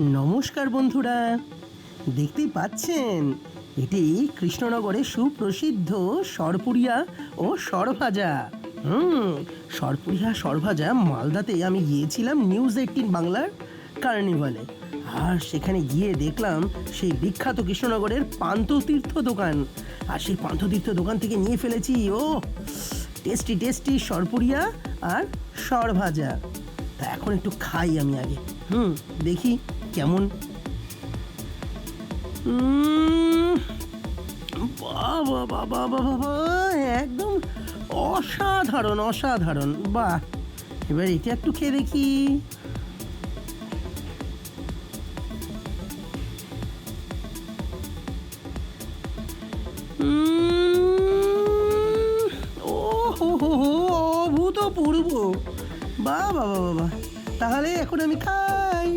নমস্কার বন্ধুরা, দেখতেই পাচ্ছেন, এটি কৃষ্ণনগরের সুপ্রসিদ্ধ সরপুরিয়া ও সরভাজা। হুম, সরপুরিয়া, সরভাজা মালদাতে আমি গিয়েছিলাম নিউজ এইটিন বাংলার কার্নিভালে। আর সেখানে গিয়ে দেখলাম সেই বিখ্যাত কৃষ্ণনগরের পান্ততীর্থ দোকান। আর সেই পান্থতীর্থ দোকান থেকে নিয়ে ফেলেছি ও টেস্টি টেস্টি সরপুরিয়া আর সরভাজা। তা এখন একটু খাই আমি আগে। হুম, দেখি কেমন? বাবা বাবা বাবা একদম অসাধারণ অসাধারণ। বাহ, এবার এটা একটু খেয়ে দেখি। অভূতপূর্ব। বা বাবা বাবা তাহলে এখন আমি খাই।